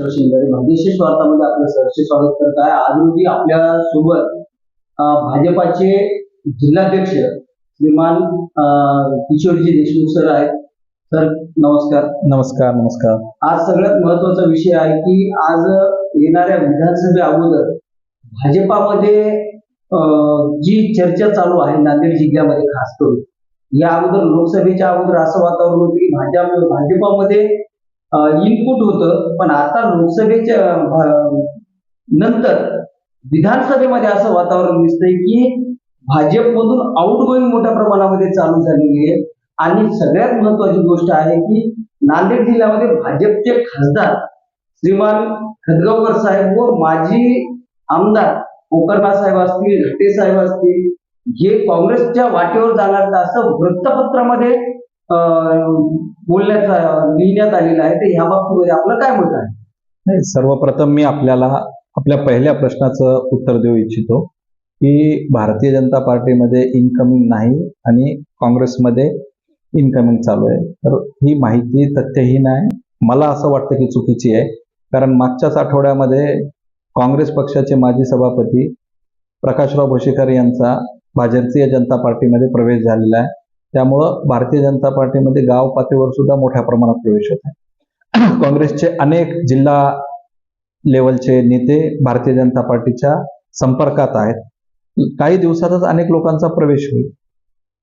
भाग्यशेष वार्तामध्ये आपलं सहर्ष स्वागत करत आहे. आज रोजी आपल्यासोबत भाजपाचे जिल्हाध्यक्ष श्रीमान किशोरजी देशमुख सर आहेत. सर नमस्कार. नमस्कार नमस्कार. आज सगळ्यात महत्त्वाचा विषय आहे की आज येणाऱ्या विधानसभे अगोदर भाजपामध्ये जी चर्चा चालू आहे नांदेड जिल्ह्यामध्ये खास करून या अगोदर लोकसभेच्या अगोदर असं वातावरण होतं की भाजप भाजपामध्ये इनपुट होतं पण आता लोकसभेच्या नंतर विधानसभेमध्ये असं वातावरण दिसतंय की भाजपमधून आउट गोईंग मोठ्या प्रमाणामध्ये चालू झालेली आहे. आणि सगळ्यात महत्वाची गोष्ट आहे की नांदेड जिल्ह्यामध्ये भाजपचे खासदार श्रीमान खदगावकर साहेब व माजी आमदार कोकर्णा साहेब असतील घटे साहेब असतील हे काँग्रेसच्या वाटेवर जाणार असं वृत्तपत्रामध्ये बोलण्यात लिहिण्यात आलेलं आहे. तर ह्या बाबतीमध्ये आपलं काय मत आहे? नाही सर्वप्रथम मी आपल्याला आपल्या पहिल्या प्रश्नाचं उत्तर देऊ इच्छितो की भारतीय जनता पार्टीमध्ये इनकमिंग नाही आणि काँग्रेसमध्ये इनकमिंग चालू आहे. तर ही माहिती तथ्यहीन आहे. मला असं वाटतं की चुकीची आहे. कारण मागच्याच आठवड्यामध्ये काँग्रेस पक्षाचे माजी सभापती प्रकाशराव भोशीकर यांचा भाजपीय जनता पार्टीमध्ये प्रवेश झालेला आहे. त्यामुळं भारतीय जनता पार्टीमध्ये गाव पातळीवर सुद्धा मोठ्या प्रमाणात प्रवेश होत आहे. काँग्रेसचे अनेक जिल्हा लेवलचे नेते भारतीय जनता पार्टीच्या संपर्कात आहेत. काही दिवसातच अनेक लोकांचा प्रवेश होईल.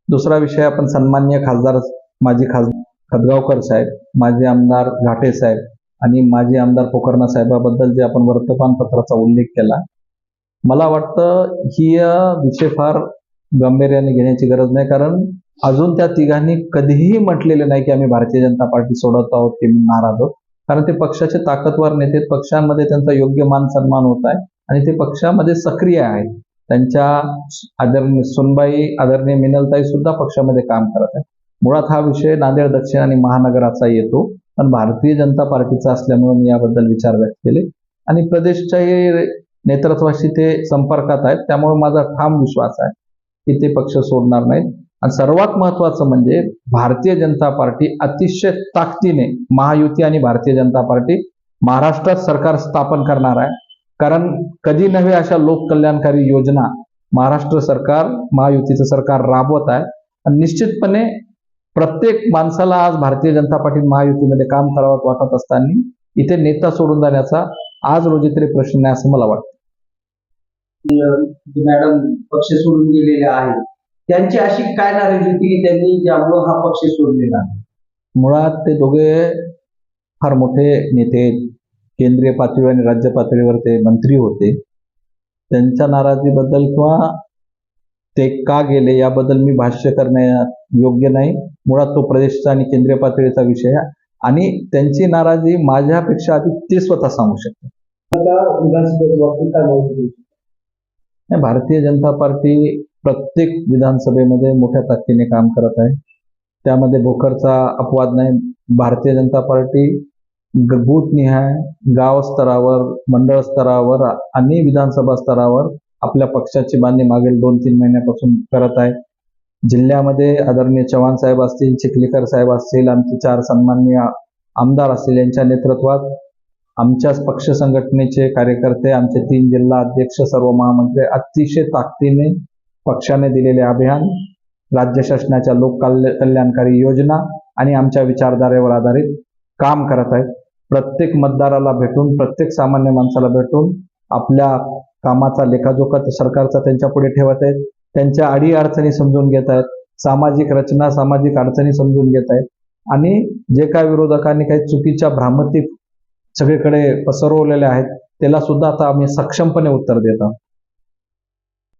दुसरा विषय आपण सन्मान्य खासदार माजी खासदार खदगावकर साहेब माजी आमदार घाटे साहेब आणि माजी आमदार पोकरणा साहेबाबद्दल जे आपण वर्तमानपत्राचा उल्लेख केला मला वाटतं ही विषय फार गांभीर्याने घेण्याची गरज नाही. कारण अजून त्या तिघांनी कधीही म्हटलेले नाही की आम्ही भारतीय जनता पार्टी सोडत आहोत की मी नाराज आहोत. कारण ते पक्षाचे ताकदवार नेते पक्षांमध्ये त्यांचा योग्य मान सन्मान होत आहे आणि ते पक्षामध्ये सक्रिय आहेत. त्यांच्या आदरणीय सुनबाई आदरणीय मिनलताई सुद्धा पक्षामध्ये काम करत आहेत. मुळात हा विषय नांदेड दक्षिण आणि महानगराचा येतो. पण भारतीय जनता पार्टीचा असल्यामुळे मी याबद्दल विचार व्यक्त केले. आणि प्रदेशच्याही नेतृत्वाशी ते संपर्कात आहेत. त्यामुळे माझा ठाम विश्वास आहे की ते पक्ष सोडणार नाहीत. आणि सर्वात महत्वाचं म्हणजे भारतीय जनता पार्टी अतिशय ताकदीने महायुती आणि भारतीय जनता पार्टी महाराष्ट्रात सरकार स्थापन करणार आहे. कारण कधी नव्हे अशा लोककल्याणकारी योजना महाराष्ट्र सरकार महायुतीचं सरकार राबवत आहे. आणि निश्चितपणे प्रत्येक माणसाला आज भारतीय जनता पार्टी महायुतीमध्ये काम करावं वाटत असताना इथे नेता सोडून जाण्याचा आज रोजी तरी प्रश्न नाही असं मला वाटतं. मॅडम पक्ष सोडून गेलेले आहेत. त्यांची अशी काय नाराजी होती की त्यांनी ज्यामुळं हा पक्ष सोडलेला मुळात ते दोघे फार मोठे नेते. केंद्रीय पातळीवर आणि राज्य पातळीवर ते मंत्री होते त्यांच्या नाराजीबद्दल किंवा ते का गेले याबद्दल मी भाष्य करण्या योग्य नाही मुळात तो प्रदेशचा आणि केंद्रीय पातळीचा विषय आहे आणि त्यांची नाराजी माझ्यापेक्षा अधिक ते स्वतः सांगू शकतात शकता? भारतीय जनता पार्टी प्रत्येक विधानसभेमध्ये मोठ्या ताकदीने काम करत आहे. त्यामध्ये भोकरचा अपवाद नाही. भारतीय जनता पार्टी बूथनिहाय गाव स्तरावर मंडळ स्तरावर आणि विधानसभा स्तरावर आपल्या पक्षाची बांधणी मागील दोन तीन महिन्यापासून करत आहे. जिल्ह्यामध्ये आदरणीय चव्हाण साहेब असतील चिखलीकर साहेब असतील आमचे चार सन्माननीय आमदार असतील यांच्या नेतृत्वात आमच्याच पक्ष संघटनेचे कार्यकर्ते आमचे तीन जिल्हा अध्यक्ष सर्व महामंत्री अतिशय ताकदीने पक्षाने दिलेले अभियान राज्य शासनाच्या लोक कल्याणकारी योजना आणि आमच्या विचारधारेवर आधारित काम करत आहेत. प्रत्येक मतदाराला भेटून प्रत्येक सामान्य माणसाला भेटून आपल्या कामाचा लेखाजोखा सरकारचा त्यांच्या पुढे ठेवत आहेत. त्यांच्या अडी अडचणी समजून घेत आहेत. सामाजिक रचना सामाजिक अडचणी समजून घेत आहेत. आणि जे काय विरोधकांनी काही चुकीच्या भ्रामती सगळीकडे पसरवलेल्या आहेत त्याला सुद्धा आता आम्ही सक्षमपणे उत्तर देत आहोत.